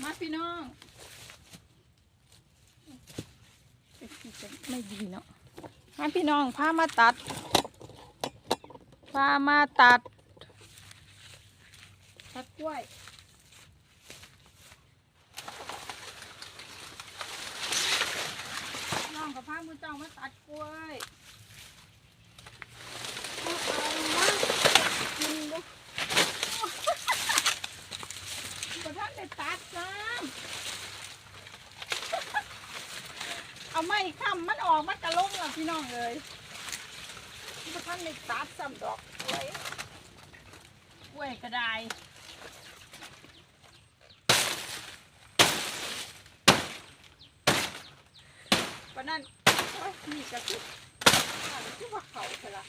มาพี่น้องไม่ดีเนาะมาพี่น้องพามาตัดพามาตัด ตัดกล้วยน้องกับพามือเจ้ามาตัดกล้วยเอามากินดูกระทั่งได้ตัดซ้ำเอาไม่ ค้ำมันออกมันกระลงแล้วพี่น้องเลยกระทั่งได้ตัดซ้ำดอกกล้วยกล้วยกระไดปะนั่นโอ้ยนี่กระติกอ่านที่ว่าเขาเถอะละ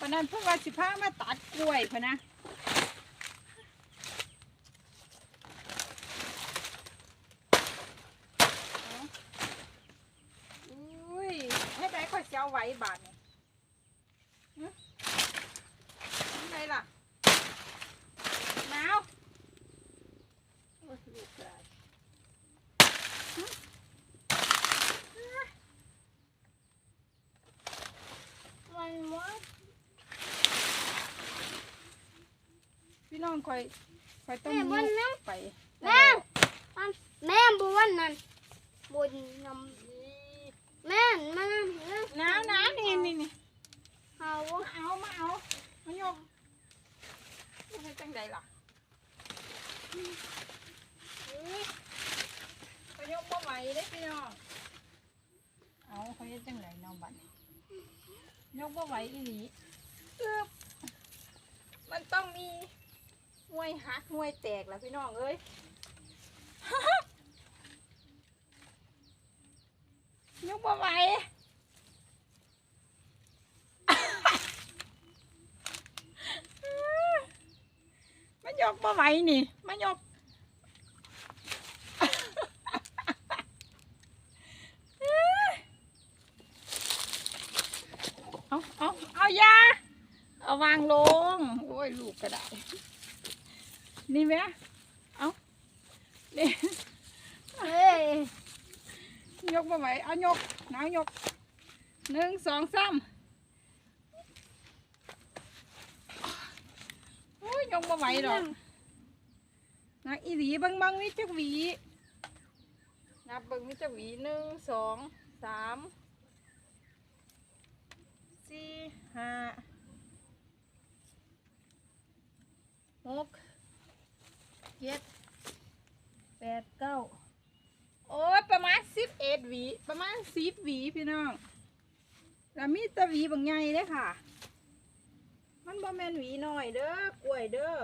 ปะนั่นเพิ่งว่าสิพามาตัดกล้วยพะนะ อุ้ย ให้ได้ค่อยเจ้าไว้บาทนี่หึไงล่ะหนาวโอ้ยลูกได้หึอะไรวะพี่น้องคอยคอยต้องแม่บนนะไป แม่มันแม่บนนั่นบนนำ แม่มานั่นนะหนาวหนาวนี่นี่นี่เขามาเอามาเอามายกมันให้จังใดล่ะไปยกบ่ไหวเด้พี่น้องเอาเขาจะจังใดน้องบัดนี้ยกบ่ไหวอีหลีอึบมันต้องมีหน่วยหักหน่วยแตกล่ะพี่น้องเอ้ยยกบ่ไหว มันยกมา ไหวนี่มันยกเอาเอาเอายาเอาวางลง โอ้ยลูกก็ได้ นี่ไหมเอานี่เฮ้ยยกมาไหวเอายกหนาวยกหนึ่งสองสามโอ้ยยกมาไหวหรอก นักอีหลีบังบังวิจักหวี นับเบิ่งวิจักหวีหนึ่งสองสามสี่ห้าหกเจ็ดแปดเก้าโอ้ยประมาณสิบเอ็ดหวี ประมาณสิบหวีพี่น้องแล้วมีตะหวีบางใหญ่เลยค่ะ มันบ่แมนหวีหน้อยเด้อกล้วยเด้อ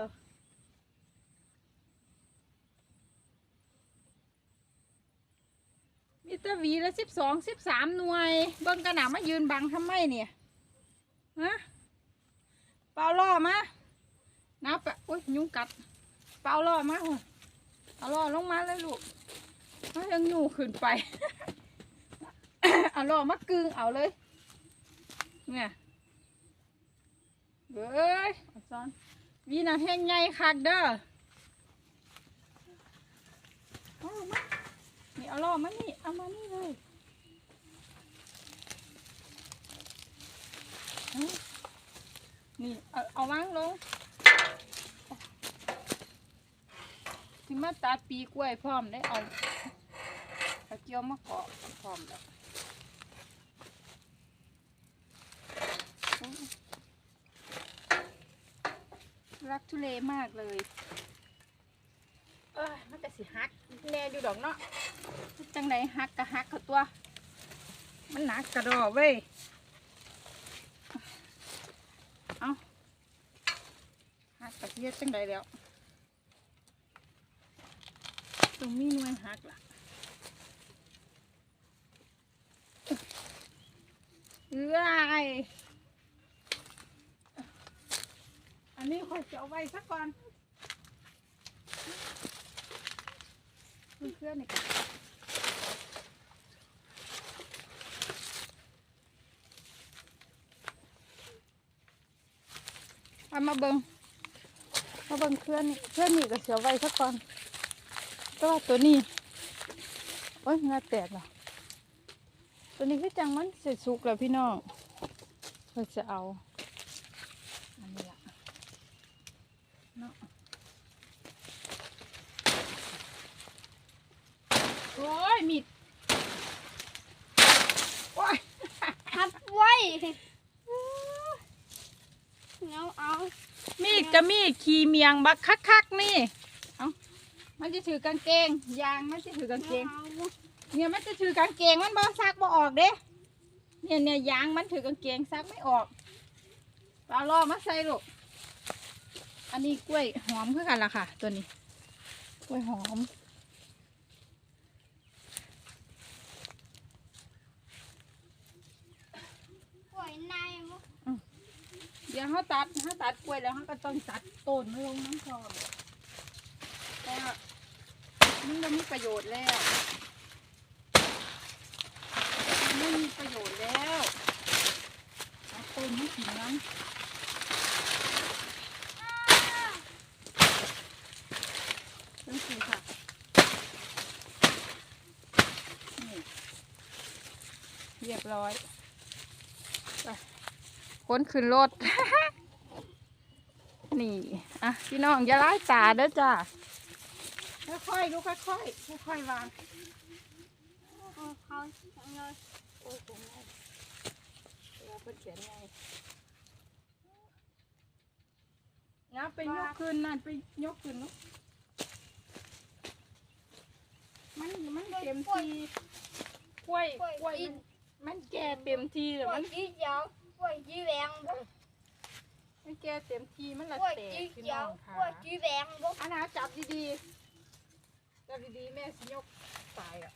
มีตะหวีละสิบสองสิบสามหน่วย เบิ่งกระหน่ำมายืนบังทำไมเนี่ยฮะเปล่าล่อมานับไปอุ้ยยุงกัด เปล่าล่อมาหุ่นเอาล่อลงมาเลยลูกมันยังอยู่ขึ้นไป เอาล่อมากึงเอาเลย เนี่ยเบ้ยอซ้อนวีน่ะแห้งใหญ่คักเด้ออามา นี่เอาล่อมานี่ เอามานี่เลยนี่เอาเอาวางลงที่มาตัดปีกล้วยพร้อมได้เอาเอาเกี่ยวมาเกาะพร้อมแล้วรักทุเลมากเลย เอ้ยมันก็สิฮักแน่อยู่ดอกเนาะ จังไหนฮักกะฮักเขาตัว มันหนักกระดอเว้ย เอาฮักกะเทียจังใดแล้วตรงนี้หน่วยฮักล่ะเอ้ยอันนี้ค่อยจะเอาไว้สักก่อน เพื่อนๆนี่เอามาเบิงมาเบิ่งเคลื่อนนี่เคลื่อนนี่ก็เสียวไว้สักก่อนต่ว่าตัวนี้โอ้ยงาแตกเหรอตัวนี้คือจังมันเสร็จสุกแล้วพี่น้องเราจะเอาอันนี้ละเนาะโอ้ ยมีดโอ้ยทับไว้เอาเอามีดกับมีดขี่เมียงบักคักๆนี่เอามันจะถือกางเกงยางมันจะถือกางเกงเอาเนี่ยมันจะถือกางเกงมันบ่ซักบ่ออกเด้เนี่ยเนี่ยยางมันถือกางเกงซักไม่ออกปลาล่อมาใส่ลูกอันนี้กล้วยหอมคือกันล่ะค่ะ ตัวนี้ กล้วยหอม ปล่อยนายมุก เดี๋ยวเขาตัดเขาตัดกล้วยแล้วเขาก็ต้องตัดต้นมันลงน้ำคลองแต่ว่ามันไม่มีประโยชน์แล้วมันไม่มีประโยชน์แล้วเอาต้นมันกินนั้นนั่นคือค่ะนี่เรียบร้อยไป ค้นขึ้นรถ นี่ อะ พี่น้องอย่าไล่ตาเด้อจ้าค่อยๆลูกค่อยๆค่อยๆวางเอาเขาเอาเลยโอ้ยผมไงเราเป็นเขียนไงนะไปยกขึ้นนั่นไปยกขึ้นลูกมันมันเต็มที่กล้วยกล้วยมันแก่เต็มที่แล้วปล่อมันจีเดียว ล่อยจีแหวงบ่มันแก่เต็มที่มันละปล่อยแตจีกพี่เดีน้ยอวงค่ะปล่อยจีแหวงบ่อันนะจับดีๆ จับดีๆ แม่สิยกตายอะ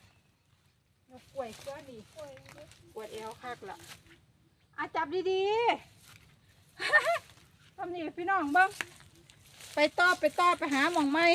ยกกล้วยเพื่อดีปล่อยปวดเอวคักละอะจับดีๆ ทำนี่พี่น้องเบ้างไปต่อไปต่อไปหาหมองไม้